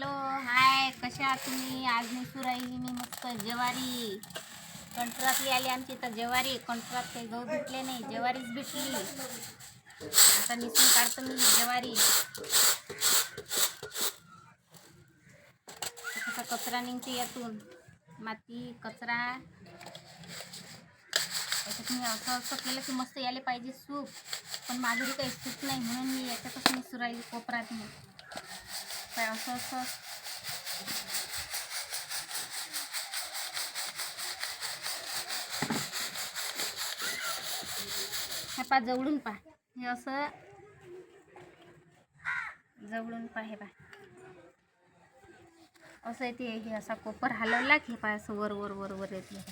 Hello hi कशा आहात तुम्ही? आज निसू सुराई मी मस्त जवारी. कंट्रातली आली आमची तर जवारी. कंट्रात काही गहू भेटले नाही जवारीच भेटली. आता निसून काढतो मी जेवारी. कसा कचरा निघते यातून. माती कचरा. याच्यात मी असं असं केलं की मस्त यायला पाहिजे सूप. पण माझी काही सूप नाही म्हणून मी याच्यातच निसू राहिली कोपरात मी असं असं हे पा जवळून पा हे असं. जवळून पा हे पा असं येते हे असा कोपर हलवला की हे असं वर वर वर वर येते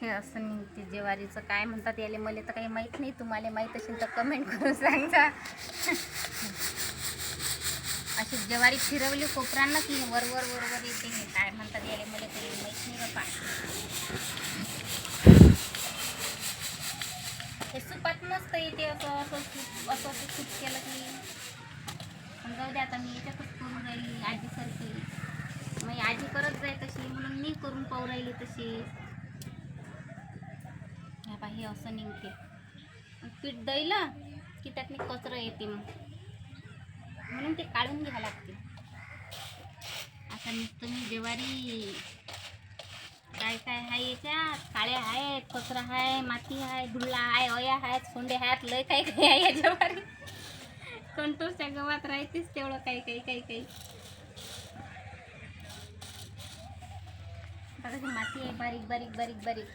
हे असं हे असं निघते जेवारीचं काय म्हणतात याले मला तर काही माहीत नाही. तुम्हाला माहीत असेल तर कमेंट करून सांगा अशी ज्वारी फिरवली कोपरांना की वर वर वर वर येते हे काय म्हणतात याले मला काही माहीत नाही बापा. हे सुपात मस्त येते असं असं खूप असं असं सूप केलं की जाऊ दे आता मी याच्यातच करून राहिली आजीसारखी. मग आजी करत जाय तशी म्हणून मी करून पाहू राहिली तशी. असं निघते. पीठ दळलं की त्यातनी कचरं येते मग. म्हणून ते काढून घ्यावं लागते. आता नुसतं मी जेवारी काय काय आहे याच्यात? काळ्या आहेत कचरा आहे माती आहे गुल्ला आहे अया आहेत सोंडे आहेत लय काही काही आहे या जेवारी. कंटोरच्या गव्हात राहतेच तेवढं काही काही काही काही. माती आहे बारीक बारीक बारीक बारीक.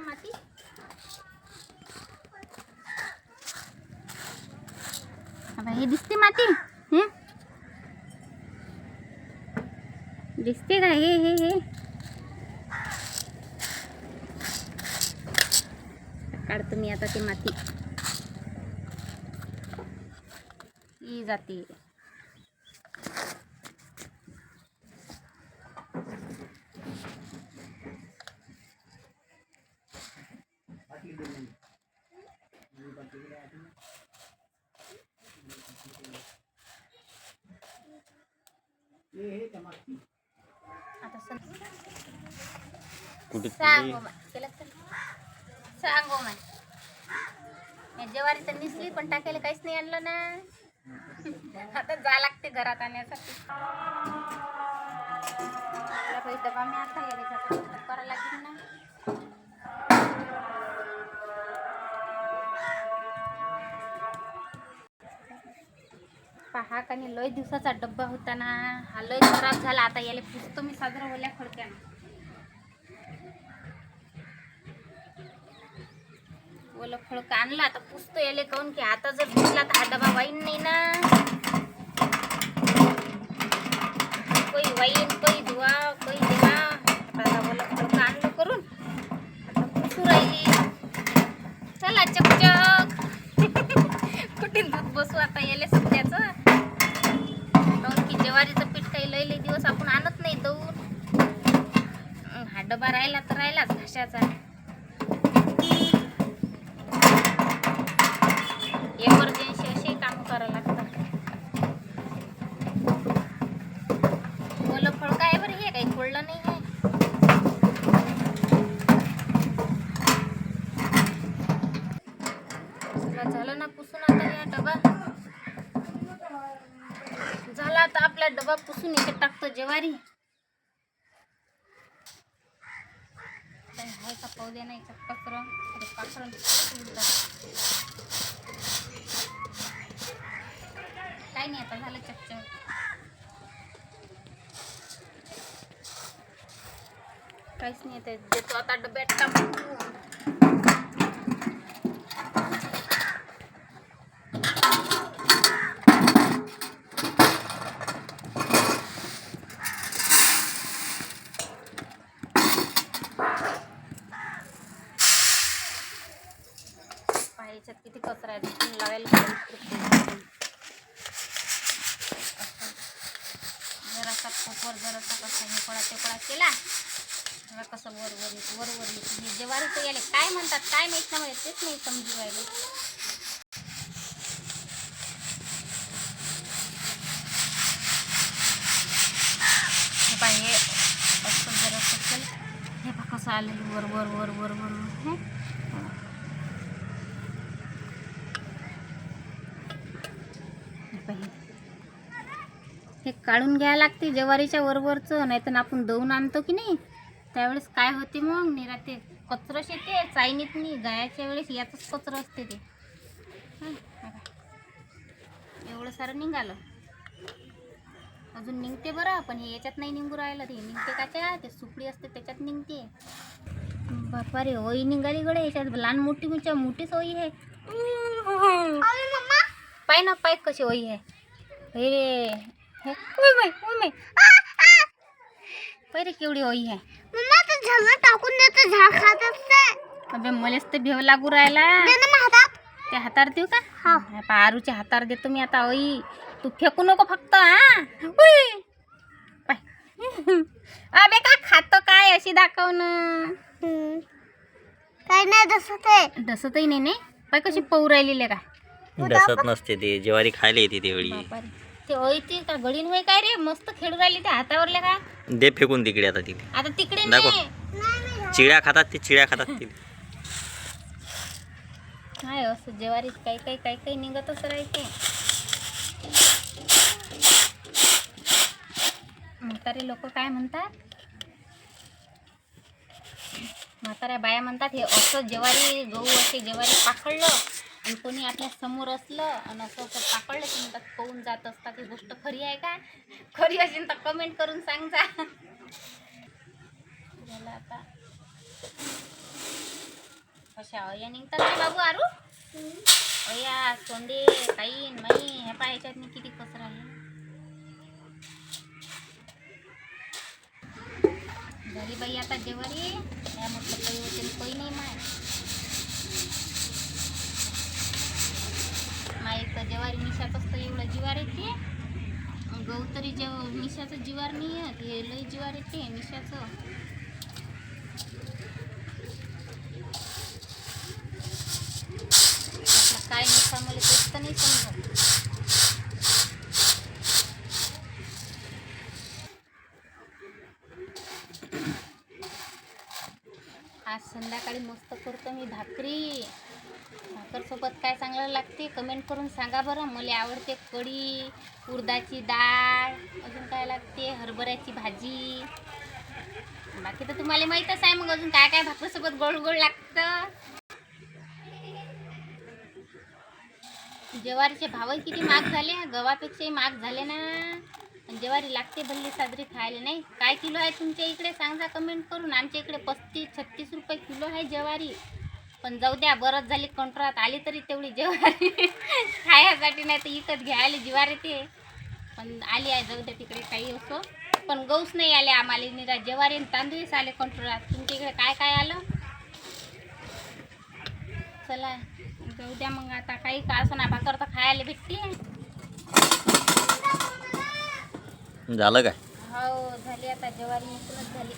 माती. हे दिसते माती. दिसते का? हे हे हे. आता ती माती. आता सांगो केलं? सांगो माय मी ज्वारी तर निसली पण टाकायला काहीच नाही आणलं ना. आता जा लागते घरात आणण्यासाठी. डबा मी आता करायला लागेल ना. पहा कानी लय दिवसाचा डब्बा होता ना. हा लय खराब झाला. आता याला पुसतो मी साजरा होल्या खडक्यानं. ओलं फडकं आणलं. आता पुसतो याले काऊन की आता जर दिसला तर हा डबा वाईन नाही ना. कोई वाईन कोई धुवा कोई देवा. आता ओलं फडकं आणलं करून. आता पुसू राहिली. चला चकचक. कुठे दूध बसू आता याले सध्याचं काऊन की ज्वारीचं पीठ काही लय लय दिवस आपण आणत नाही दळून अं, हा डबा राहिला तर राहिलाच घशाचा. एमर्जन्सी असे काम करावं लागतात ओलं फळ काय बरं हे काही खोडलं नाही आहे. झालं ना पुसून आता या डबा. झाला आता आपला डबा पुसून इथे टाकतो जेवारी. काय आहे का पाहू द्या नाही कचरं अरे पाखरं काही नाही आता झालं चकचक. काहीच नाही ते देतो आता डब्यात टाकून. कचरा आहे पण लावायला जरासा खोपर जरासा कसा हे पडा ते पडा केला जरा वर वर वरवरीत हे जे वारीचं याले काय म्हणतात काय माहीत ना म्हणजे तेच नाही समजू राहिले हे असं जरा हे कसं आलेलं वर वर वर वर वर हे काढून घ्यायला लागते ज्वारीच्या वरवरचं नाही तर आपण दळून आणतो की नाही? त्यावेळेस काय होते मग? निरा ते कचरस येते चायनीत नाही गायाच्या वेळेस यातच कचरं असते ते. हं. एवढं सारं निघालं. अजून निघते बरं पण हे याच्यात नाही निघू राहिलं ते निघते काच्या? ते सुकडी असते त्याच्यात निघते. बापा रे ओई निघाली गडे याच्यात. लहान मोठी म्हणजे मोठीच ओई आहे. पाय ना पाय कशी ओई आहे. हे रे हे ओय बाई ओय बाई पाय रे केवढी ओई आहे? मम्मा तर झालं टाकून देतो झाड खात असते. अबे मलेच तर भेव लागू राहिला. दे ना मग हातात. ते हातार देऊ का? हा. पारूच्या हातार देतो मी आता ओई तू फेकू नको फक्त हा. उई. पाय. अबे का खातो काय अशी दाखव ना हम्म. काही नाही जसं ते डसतही नाही नाही. पाय कशी पऊ राहिलेले का? डसत नसते ते ज्वारी खायला येते तेवढी. ते ओईती का गडीन होय काय रे? मस्त खेळू राहिली त्या हातावरले का? दे फेकून तिकडे आता तिथे. आता तिकडे दाखव. नाही चिड्या खातात ते चिड्या खातात ते. काय असं जेवारी काही काही काही काही निघतच राहते. म्हातारे लोक काय म्हणतात? म्हाताऱ्या बाया म्हणतात हे असं ज्वारी गहू असे ज्वारी पाकडलं आणि कोणी आपल्यासमोर असलं आणि असं असं पाकडलं की म्हणतात पाहून जात असतात ती गोष्ट खरी आहे का? खरी असेल तर कमेंट करून सांग जा झालं आता. कशा अया निघतात ना बाबू आरू? अया सोंडे काही माई हे पाय याच्यात मी किती कचरा आहे झाली बाई आता जेवारी. या म्हटलं काही होते काही नाही माय. एक तर जेवारी मिशात तर एवढं जिवार येते. गहू तरी जेव मिशाचं जिवार नाही आहे हे लई जिवार येते मिशाचं. काय नुकसान मला तेच तर नाही समजत. आज संध्याकाळी मस्त करतो मी भाकरी. भाकरसोबत काय चांगलं लागते? कमेंट करून सांगा बरं. मला आवडते कढी उडदाची डाळ अजून काय लागते? हरभऱ्याची भाजी. बाकी तर तुम्हाला माहीतच आहे मग अजून काय काय भाकरीसोबत गोड गोड लागतं. ज्वारीचे भावही किती महाग झाले? गव्हापेक्षाही महाग झाले ना. ज्वारी लागते भल्ली साजरी खायला नाही? काय किलो आहे तुमच्या इकडे? सांगा कमेंट करून. आमच्या इकडे पस्तीस छत्तीस रुपये किलो आहे ज्वारी. पण जाऊ द्या बरंच झाली कंट्रोलात आली तरी तेवढी ज्वारी. खायासाठी नाही तर इकत घ्यायला ज्वार येते पण आली आहे जाऊ द्या तिकडे काही असो. पण गहूच नाही आले आम्हाला निरा ज्वारी आणि तांदूळच आले कंट्रोलात तुमच्या इकडे काय काय आलं? चला जाऊ द्या मग आता काही का असं ना भाकर तर खायला भेटते. झालं काय? हो झाली आता ज्वारी निघूनच झाली.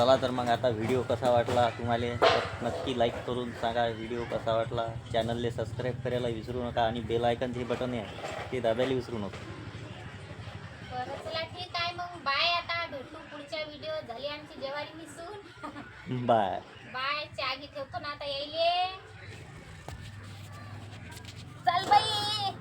चला तर मग आता व्हिडिओ कसा वाटला तुम्हाला? तर नक्की लाईक करून सांगा व्हिडिओ कसा वाटला? चॅनलले सबस्क्राईब करायला विसरू नका आणि बेल आयकन जे बटन आहे ते दाबायला विसरू नका. बरं चला ठीक आहे मग बाय आता. भेटू पुढच्या व्हिडिओ झाली आमची ज्वारी मिसून बाय बाय चहा घे ठेवतो ना आता चल बाई.